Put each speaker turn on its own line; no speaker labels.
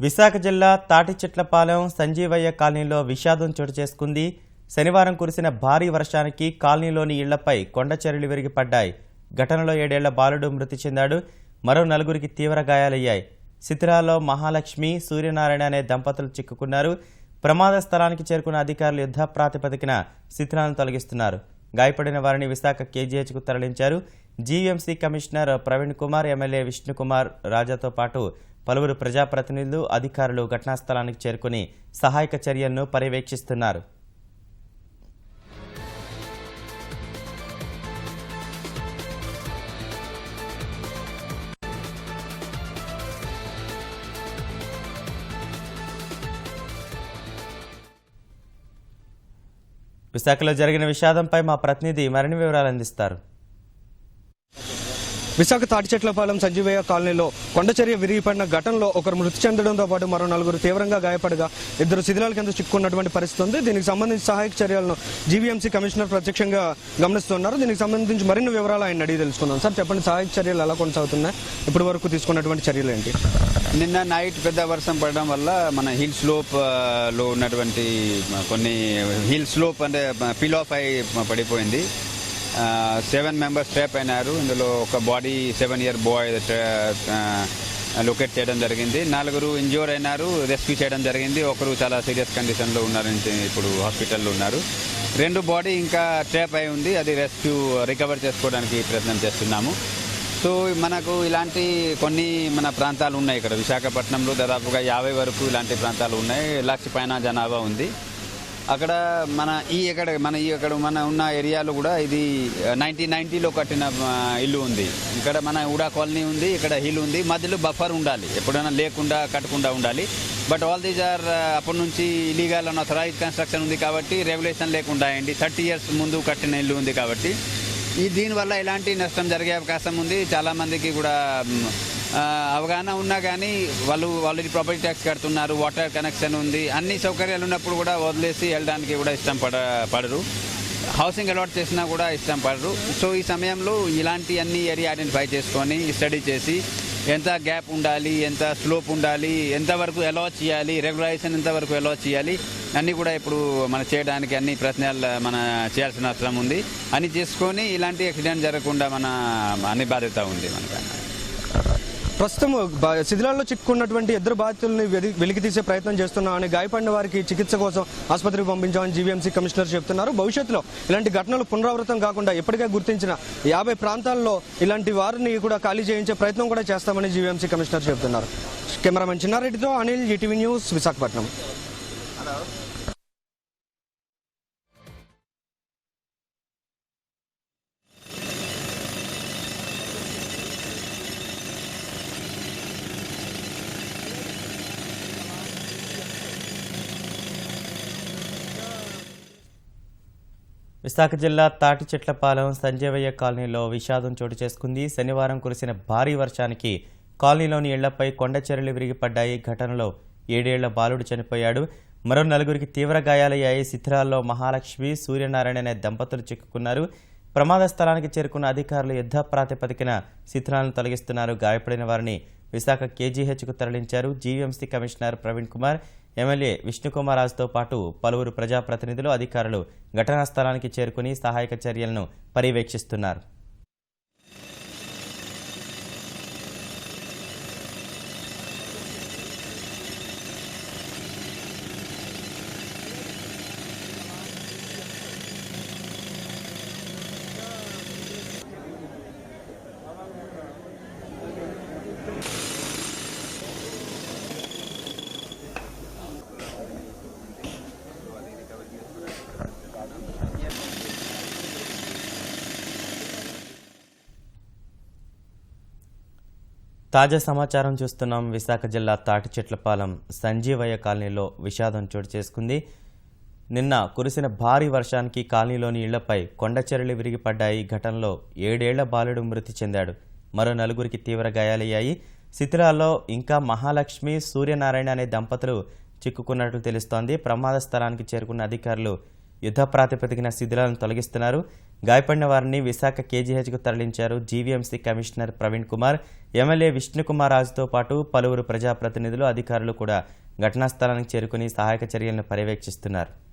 విశాఖ జిల్లా తాటిచెట్లపాలెం సంజీవయ్య కాలనీలో విషాదం చోటు చేసుకుంది. శనివారం కురిసిన భారీ వర్షానికి కాలనీలోని ఇళ్ళపై కొండచర్యలు విరిగిపడ్డాయి. ఘటనలో ఏడేళ్ళ బాలుడు మృతి చెందాడు. మరో నలుగురికి తీవ్ర గాయాలయ్యాయి. సితిరాలో మహాలక్ష్మి సూర్యనారాయణ అనే దంపతులు చిక్కుకున్నారు. ప్రమాద స్థలానికి చేరుకున్న అధికారులు యుద్ధ ప్రాతిపదికన శిథిరాలను తొలగిస్తున్నారు. గాయపడిన వారిని విశాఖ కేజీహెచ్కు తరలించారు. GVMC commissioner Praveen Kumar MLA Vishnukumar రాజాతో పాటు పలువురు ప్రజాప్రతినిధులు అధికారులు ఘటనా స్థలానికి చేరుకుని సహాయక చర్యలను పర్యవేక్షిస్తున్నారు. విశాఖలో జరిగిన విషాదంపై మా ప్రతినిధి మరిన్ని వివరాలు అందిస్తారు.
విశాఖ తాటిచెట్లపాలెం సంజీవయ్య కాలనీలో కొండచర్య విరిగిపడిన ఘటనలో ఒకరు మృతి చెందడంతో పాటు మరో నలుగురు తీవ్రంగా గాయపడగా ఇద్దరు శిథిలాల కింద చిక్కున్నటువంటి పరిస్థితి ఉంది. దీనికి సంబంధించి సహాయక చర్యలను జీవీఎంసీ కమిషనర్ ప్రత్యక్షంగా గమనిస్తున్నారు. దీనికి సంబంధించి మరిన్ని వివరాలు ఆయన అడిగి తెలుసుకుందాం. సార్ చెప్పండి సహాయక చర్యలు ఎలా కొనసాగుతున్నాయి? ఇప్పటి వరకు తీసుకున్నటువంటి చర్యలు ఏంటి?
నిన్న నైట్ పెద్ద వర్షం పడడం వల్ల మన హిల్ స్లోప్లో ఉన్నటువంటి కొన్ని హిల్ స్లోప్ అంటే పిల్ ఆఫ్ అయి పడిపోయింది. సెవెన్ మెంబర్స్ ట్రాప్ అయినారు. ఇందులో ఒక body seven year boy locate చేయడం జరిగింది. నలుగురు ఇంజ్యూర్ అయినారు రెస్క్యూ చేయడం జరిగింది. ఒకరు చాలా సీరియస్ కండిషన్లో ఉన్నారు ఇప్పుడు హాస్పిటల్లో ఉన్నారు. రెండు బాడీ ఇంకా ట్రాప్ అయి ఉంది అది రెస్క్యూ రికవర్ చేసుకోవడానికి ప్రయత్నం చేస్తున్నాము. సో మనకు ఇలాంటి కొన్ని మన ప్రాంతాలు ఉన్నాయి ఇక్కడ. విశాఖపట్నంలో దాదాపుగా యాభై వరకు ఇలాంటి ప్రాంతాలు ఉన్నాయి. లక్ష పైన జనాభా ఉంది. అక్కడ మన ఈ ఎక్కడ మన ఈ అక్కడ మన ఉన్న ఏరియాలో కూడా ఇది నైన్టీన్ నైన్టీలో కట్టిన ఇల్లు ఉంది. ఇక్కడ మన ఉడా కాలనీ ఉంది ఇక్కడ హిల్ ఉంది. మధ్యలో బఫర్ ఉండాలి. ఎప్పుడైనా లేకుండా కట్టకుండా ఉండాలి. బట్ ఆల్ దీస్ ఆర్ అప్పటి నుంచి ఇలీగల్ అన్న థరైజ్ కన్స్ట్రక్షన్ ఉంది కాబట్టి రెగ్యులేషన్ లేకుండా అయ్యండి థర్టీ ఇయర్స్ ముందు కట్టిన ఇల్లు ఉంది కాబట్టి. ఈ దీనివల్ల ఎలాంటి నష్టం జరిగే అవకాశం ఉంది? చాలామందికి కూడా అవగాహన ఉన్నా కానీ వాళ్ళు ఆల్రెడీ ప్రాపర్టీ ట్యాక్స్ కడుతున్నారు వాటర్ కనెక్షన్ ఉంది అన్ని సౌకర్యాలు ఉన్నప్పుడు కూడా వదిలేసి వెళ్ళడానికి కూడా ఇష్టం పడ పడరు. హౌసింగ్ అలాట్ చేసినా కూడా ఇష్టం పడరు. సో ఈ సమయంలో ఇలాంటి అన్ని ఏరియా ఐడెంటిఫై చేసుకొని స్టడీ చేసి ఎంత గ్యాప్ ఉండాలి ఎంత స్లోప్ ఉండాలి ఎంతవరకు ఎలా చేయాలి రెగ్యులైజేషన్ ఎంతవరకు ఎలా చేయాలి అన్నీ కూడా ఇప్పుడు మన చేయడానికి అన్ని ప్రశ్నలు మన చేయాల్సిన అవసరం ఉంది. అని చేసుకొని ఇలాంటి యాక్సిడెంట్ జరగకుండా మన అన్ని బాధ్యత ఉంది మనకు.
ప్రస్తుతం శిథిలాల్లో చిక్కున్నటువంటి ఇద్దరు బాధితుల్ని వెలి- వెలికి తీసే ప్రయత్నం చేస్తున్నామని గాయపడిన వారికి చికిత్స కోసం ఆసుపత్రికి పంపించామని జీవీఎంసీ కమిషనర్ చెప్తున్నారు. భవిష్యత్తులో ఇలాంటి ఘటనలు పునరావృతం కాకుండా ఇప్పటికే గుర్తించిన యాభై ప్రాంతాల్లో ఇలాంటి వారిని కూడా ఖాళీ చేయించే ప్రయత్నం కూడా చేస్తామని జీవీఎంసీ కమిషనర్ చెప్తున్నారు. కెమెరామెన్ చిన్నారెడ్డితో అనిల్ ఈటీవీ న్యూస్ విశాఖపట్నం.
విశాఖ జిల్లా తాటిచెట్లపాలెం సంజయవయ్య కాలనీలో విషాదం చోటు చేసుకుంది. శనివారం కురిసిన భారీ వర్షానికి కాలనీలోని ఇళ్ళపై కొండచెరలు విరిగిపడ్డాయి. ఘటనలో ఏడేళ్ళ బాలుడు చనిపోయాడు. మరో నలుగురికి తీవ్ర గాయాలయ్యాయి. శిథిరాల్లో మహాలక్ష్మి సూర్యనారాయణ అనే దంపతులు చిక్కుకున్నారు. ప్రమాద స్థలానికి చేరుకున్న అధికారులు యుద్ధ ప్రాతిపదికన శిథిరాలను తొలగిస్తున్నారు. గాయపడిన వారిని విశాఖ కేజీహెచ్కు తరలించారు GVMC commissioner Praveen Kumar. MLA విష్ణుకుమారాజుతో పాటు పలువురు ప్రజాప్రతినిధులు అధికారులు ఘటనా స్థలానికి చేరుకుని సహాయక చర్యలను పర్యవేక్షిస్తున్నారు. తాజా సమాచారం చూస్తున్నాం. విశాఖ జిల్లా తాటిచెట్లపాలెం సంజీవయ్య కాలనీలో విషాదం చోటు చేసుకుంది. నిన్న కురిసిన భారీ వర్షానికి కాలనీలోని ఇళ్ళపై కొండచెరలు విరిగిపడ్డాయి. ఘటనలో ఏడేళ్ళ బాలుడు మృతి చెందాడు. మరో నలుగురికి తీవ్ర గాయాలయ్యాయి. శిథిలాల్లో ఇంకా మహాలక్ష్మి సూర్యనారాయణ అనే దంపతులు చిక్కుకున్నట్లు తెలుస్తోంది. ప్రమాద స్థలానికి చేరుకున్న అధికారులు యుద్ధ ప్రాతిపదికన శిథిలాలను తొలగిస్తున్నారు. గాయపడిన వారిని విశాఖ కేజీహెచ్కు తరలించారు GVMC commissioner Praveen Kumar. MLA Vishnukumar రాజుతో పాటు పలువురు ప్రజాప్రతినిధులు అధికారులు కూడా ఘటనా స్థలానికి చేరుకుని సహాయక చర్యలను పర్యవేక్షిస్తున్నారు.